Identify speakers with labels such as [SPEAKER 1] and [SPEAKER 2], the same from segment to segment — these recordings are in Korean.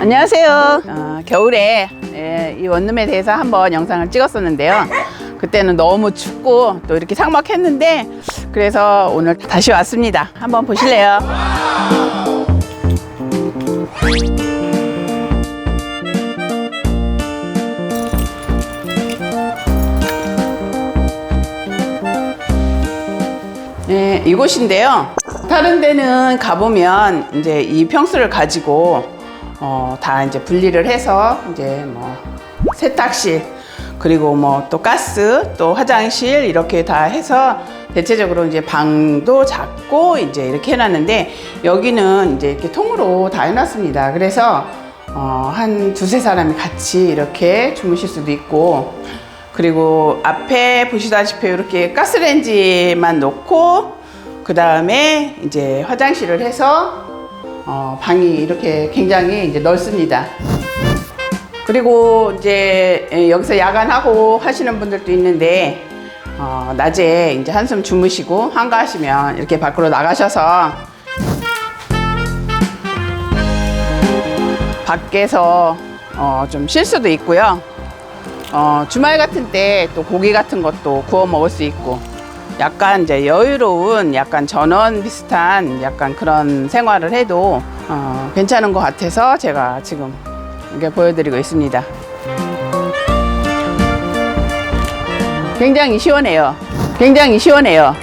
[SPEAKER 1] 안녕하세요. 어, 겨울에 예, 이 원룸에 대해서 한번 영상을 찍었었는데요. 그때는 너무 춥고 또 이렇게 삭막했는데 그래서 오늘 다시 왔습니다. 한번 보실래요? 네, 이곳인데요. 다른 데는 가보면 이제 이 평수를 가지고 어, 다 이제 분리를 해서 이제 뭐 세탁실 그리고 뭐 또 가스 또 화장실 이렇게 다 해서 대체적으로 이제 방도 작고 이제 이렇게 해놨는데 여기는 이제 이렇게 통으로 다 해놨습니다. 그래서 어, 한 두세 사람이 같이 이렇게 주무실 수도 있고 그리고 앞에 보시다시피 이렇게 가스레인지만 놓고 그 다음에 이제 화장실을 해서 어, 방이 이렇게 굉장히 이제 넓습니다. 그리고 이제 예, 여기서 야간하고 하시는 분들도 있는데 어, 낮에 이제 한숨 주무시고 한가하시면 이렇게 밖으로 나가셔서 밖에서 어, 좀 쉴 수도 있고요. 어, 주말 같은 때 또 고기 같은 것도 구워 먹을 수 있고 약간 이제 여유로운 약간 전원 비슷한 약간 그런 생활을 해도 어, 괜찮은 것 같아서 제가 지금 이렇게 보여드리고 있습니다. 굉장히 시원해요. 굉장히 시원해요.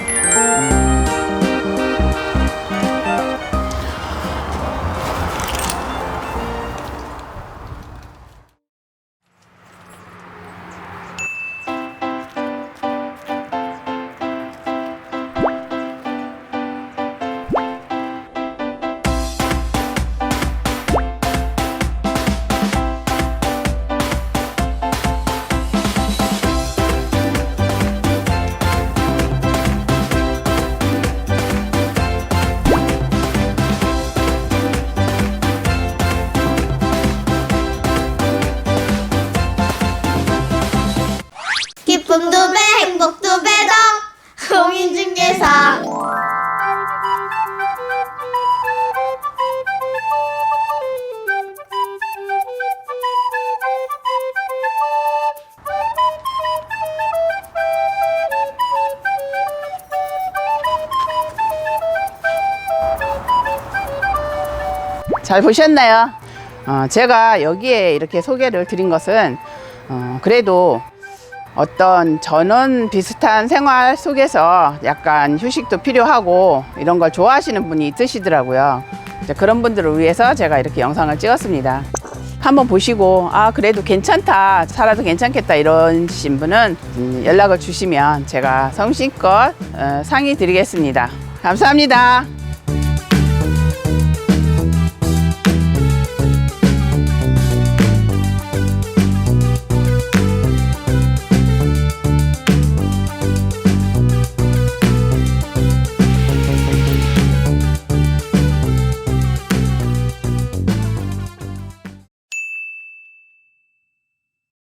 [SPEAKER 2] 기쁨 두 배, 행복 두 배 더. 공인중개사.
[SPEAKER 1] 잘 보셨나요? 어, 제가 여기에 이렇게 소개를 드린 것은 어, 그래도 어떤 전원 비슷한 생활 속에서 약간 휴식도 필요하고 이런 걸 좋아하시는 분이 있으시더라고요. 그런 분들을 위해서 제가 이렇게 영상을 찍었습니다. 한번 보시고 아 그래도 괜찮다 살아도 괜찮겠다 이러신 분은 음, 연락을 주시면 제가 성심껏 어, 상의 드리겠습니다. 감사합니다.